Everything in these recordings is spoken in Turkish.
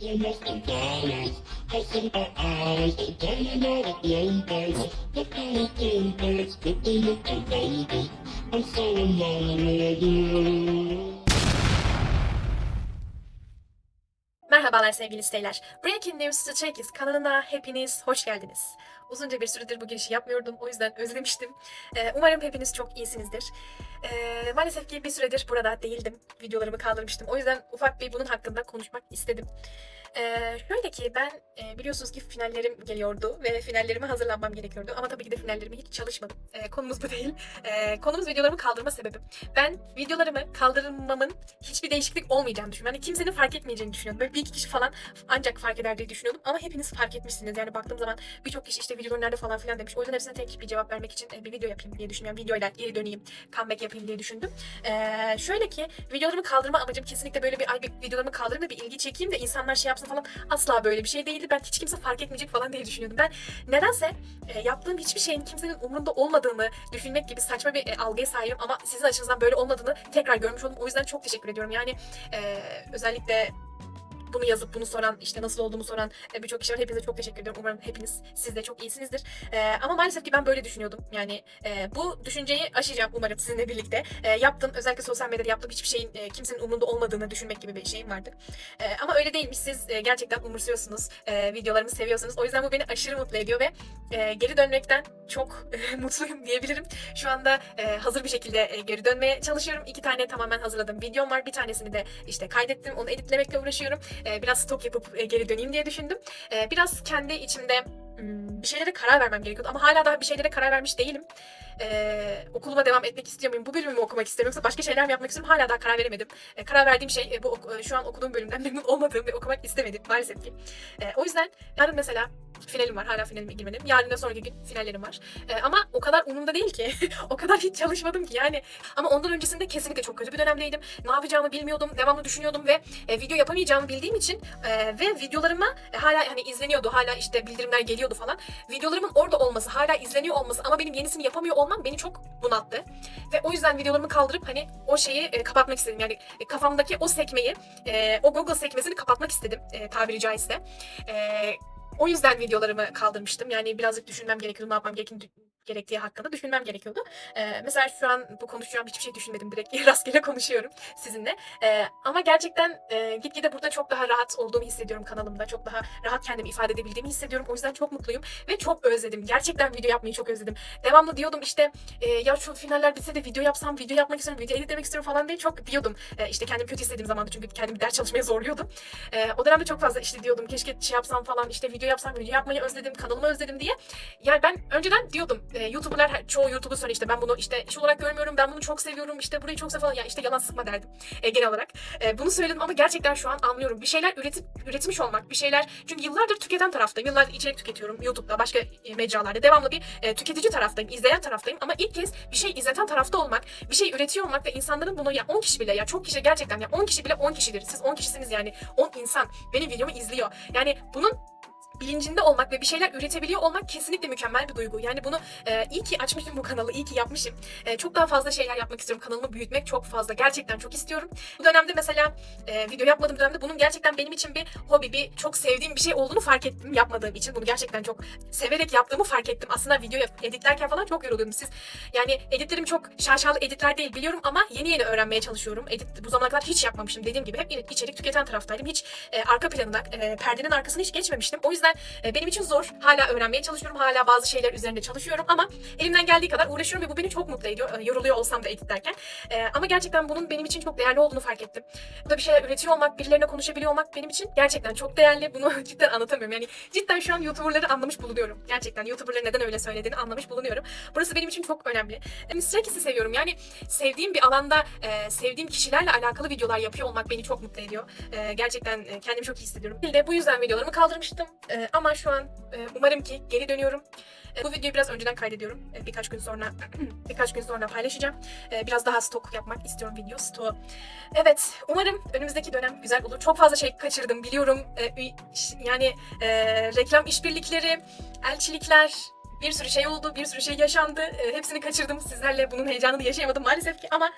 You must be dollars, hustle for hours, they tell you you're a numbers. The color timbers, the little baby, I'm so in love with you. Merhabalar sevgili siteyler. Breaking News Stray kanalına hepiniz hoş geldiniz. Uzunca bir süredir bu girişi yapmıyordum. O yüzden özlemiştim. Ee, umarım hepiniz çok iyisinizdir. Ee, maalesef ki bir süredir burada değildim. Videolarımı kaldırmıştım. O yüzden ufak bir bunun hakkında konuşmak istedim. Ee, şöyle ki ben e, biliyorsunuz ki finallerim geliyordu ve finallerime hazırlanmam gerekiyordu. Ama tabii ki de finallerime hiç çalışmadım. Ee, konumuz bu değil. Ee, konumuz videolarımı kaldırma sebebim. Ben videolarımı kaldırmamın hiçbir değişiklik olmayacağını düşünüyorum. Yani kimsenin fark etmeyeceğini düşünüyordum. Böyle bir iki kişi falan ancak fark eder diye düşünüyordum. Ama hepiniz fark etmişsiniz. Yani baktığım zaman birçok kişi işte videoları nerede falan filan demiş. O yüzden hepsine tek bir cevap vermek için e, bir video yapayım diye düşünüyorum. Videoyla geri döneyim, comeback yapayım diye düşündüm. Ee, şöyle ki videolarımı kaldırma amacım kesinlikle böyle bir ay bir videolarımı kaldırayım da bir ilgi çekeyim de insanlar şey yapsın falan. Asla böyle bir şey değildi. Ben hiç kimse fark etmeyecek falan diye düşünüyordum. Ben nedense e, yaptığım hiçbir şeyin kimsenin umurunda olmadığını düşünmek gibi saçma bir e, algıya sahibim ama sizin açınızdan böyle olmadığını tekrar görmüş oldum. O yüzden çok teşekkür ediyorum. Yani e, özellikle bunu yazıp bunu soran, işte nasıl olduğumu soran e, birçok kişi var. Hepinize çok teşekkür ediyorum. Umarım hepiniz siz de çok iyisinizdir. E, ama maalesef ki ben böyle düşünüyordum. Yani e, bu düşünceyi aşacağım umarım sizinle birlikte. E, yaptığım, özellikle sosyal medyada yaptığım hiçbir şeyin e, kimsenin umurunda olmadığını düşünmek gibi bir şeyim vardı. E, ama öyle değilmiş. Siz e, gerçekten umursuyorsunuz. E, videolarımı seviyorsunuz. O yüzden bu beni aşırı mutlu ediyor ve e, geri dönmekten çok e, mutluyum diyebilirim. Şu anda e, hazır bir şekilde e, geri dönmeye çalışıyorum. İki tane tamamen hazırladığım videom var. Bir tanesini de işte kaydettim. Onu editlemekle uğraşıyorum. E, biraz stok yapıp e, geri döneyim diye düşündüm. E, biraz kendi içimde hmm, bir şeylere karar vermem gerekiyordu ama hala daha bir şeylere karar vermiş değilim. E, okuluma devam etmek istiyor muyum? Bu bölümü mü okumak istiyorum yoksa başka şeyler mi yapmak istiyorum? Hala daha karar veremedim. E, karar verdiğim şey bu şu an okuduğum bölümden memnun olmadığım ve okumak istemedim maalesef ki. E, o yüzden yarın mesela finalim var. Hala finalime girmedim. Yarın da sonraki gün finallerim var. E, ama o kadar umurumda değil ki. o kadar hiç çalışmadım ki yani. Ama ondan öncesinde kesinlikle çok kötü bir dönemdeydim. Ne yapacağımı bilmiyordum. Devamlı düşünüyordum ve e, video yapamayacağımı bildiğim için e, ve videolarıma e, hala hani izleniyordu. Hala işte bildirimler geliyordu falan. Videolarımın orada olması, hala izleniyor olması ama benim yenisini yapamıyor olmam beni çok bunalttı. Ve o yüzden videolarımı kaldırıp hani o şeyi e, kapatmak istedim. Yani e, kafamdaki o sekmeyi, e, o Google sekmesini kapatmak istedim e, tabiri caizse. E, o yüzden videolarımı kaldırmıştım. Yani birazcık düşünmem gerekiyordu. Ne yapmam gerektiği hakkında düşünmem gerekiyordu. Ee, mesela şu an bu konuşacağım hiçbir şey düşünmedim. Direkt rastgele konuşuyorum sizinle. Ee, ama gerçekten e, gitgide burada çok daha rahat olduğumu hissediyorum kanalımda. Çok daha rahat kendimi ifade edebildiğimi hissediyorum. O yüzden çok mutluyum ve çok özledim. Gerçekten video yapmayı çok özledim. Devamlı diyordum işte e, ya şu finaller bitse de video yapsam, video yapmak istiyorum, video editlemek istiyorum falan diye çok diyordum. E, işte kendimi kötü hissettiğim zamanda çünkü kendimi ders çalışmaya zorluyordum. E, o dönemde çok fazla işte diyordum keşke şey yapsam falan işte video yapsam, video yapmayı özledim, kanalımı özledim diye. Yani ben önceden diyordum e, YouTuber'lar çoğu YouTuber söylüyor işte ben bunu işte iş olarak görmüyorum, ben bunu çok seviyorum, işte burayı çok falan. Ya işte yalan sıkma derdim e, genel olarak. E, bunu söyledim ama gerçekten şu an anlıyorum. Bir şeyler üretip üretmiş olmak, bir şeyler çünkü yıllardır tüketen taraftayım. Yıllardır içerik tüketiyorum YouTube'da, başka e, mecralarda. Devamlı bir e, tüketici taraftayım, izleyen taraftayım ama ilk kez bir şey izleten tarafta olmak, bir şey üretiyor olmak ve insanların bunu ya 10 kişi bile ya çok kişi gerçekten ya 10 kişi bile 10 kişidir. Siz 10 kişisiniz yani 10 insan benim videomu izliyor. Yani bunun bilincinde olmak ve bir şeyler üretebiliyor olmak kesinlikle mükemmel bir duygu. Yani bunu e, iyi ki açmışım bu kanalı, iyi ki yapmışım. E, çok daha fazla şeyler yapmak istiyorum. Kanalımı büyütmek çok fazla. Gerçekten çok istiyorum. Bu dönemde mesela e, video yapmadığım dönemde bunun gerçekten benim için bir hobi, bir çok sevdiğim bir şey olduğunu fark ettim yapmadığım için. Bunu gerçekten çok severek yaptığımı fark ettim. Aslında video editlerken falan çok yoruluyordum. Siz yani editlerim çok şaşalı editler değil biliyorum ama yeni yeni öğrenmeye çalışıyorum. Edit bu zamana kadar hiç yapmamıştım. Dediğim gibi hep içerik tüketen taraftaydım. Hiç e, arka planına, e, perdenin arkasını hiç geçmemiştim. O yüzden e, benim için zor. Hala öğrenmeye çalışıyorum. Hala bazı şeyler üzerinde çalışıyorum ama elimden geldiği kadar uğraşıyorum ve bu beni çok mutlu ediyor. E, yoruluyor olsam da editlerken. E, ama gerçekten bunun benim için çok değerli olduğunu fark ettim. Burada bir şeyler üretiyor olmak, birilerine konuşabiliyor olmak benim için gerçekten çok değerli. Bunu cidden anlatamıyorum. Yani cidden şu an YouTuber'ları anlamış bulunuyorum. Gerçekten YouTuber'ların neden öyle söylediğini anlamış bulunuyorum. Burası benim için çok önemli. Yani Stray seviyorum. Yani sevdiğim bir alanda e, sevdiğim kişilerle alakalı videolar yapıyor olmak beni çok mutlu ediyor. E, gerçekten e, kendimi çok iyi hissediyorum. Bir de bu yüzden videolarımı kaldırmıştım. E, ama şu an e, umarım ki geri dönüyorum. E, bu videoyu biraz önceden kaydediyorum. E, birkaç gün sonra birkaç gün sonra paylaşacağım. E, biraz daha stok yapmak istiyorum video stoğu. Evet, umarım önümüzdeki dönem güzel olur. Çok fazla şey kaçırdım biliyorum. E, yani e, reklam işbirlikleri, elçilikler, bir sürü şey oldu, bir sürü şey yaşandı. E, hepsini kaçırdım. Sizlerle bunun heyecanını yaşayamadım maalesef ki ama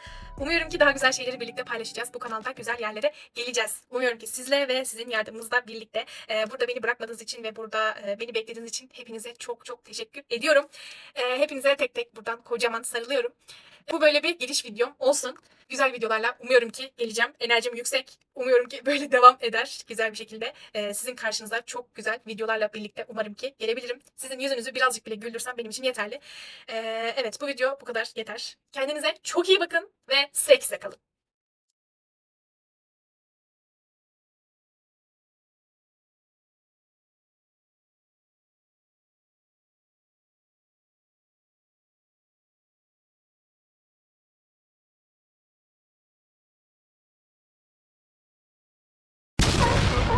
Umuyorum ki daha güzel şeyleri birlikte paylaşacağız. Bu kanalda güzel yerlere geleceğiz. Umuyorum ki sizle ve sizin yardımınızla birlikte e, burada beni bırakmadığınız için ve burada e, beni beklediğiniz için hepinize çok çok teşekkür ediyorum. E, hepinize tek tek buradan kocaman sarılıyorum. Bu böyle bir giriş videom olsun. Güzel videolarla umuyorum ki geleceğim. Enerjim yüksek. Umuyorum ki böyle devam eder güzel bir şekilde. Ee, sizin karşınıza çok güzel videolarla birlikte umarım ki gelebilirim. Sizin yüzünüzü birazcık bile güldürsem benim için yeterli. Ee, evet bu video bu kadar yeter. Kendinize çok iyi bakın ve seksle kalın.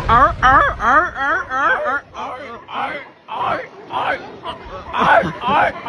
I, I, I, I, I, I, I, I, I,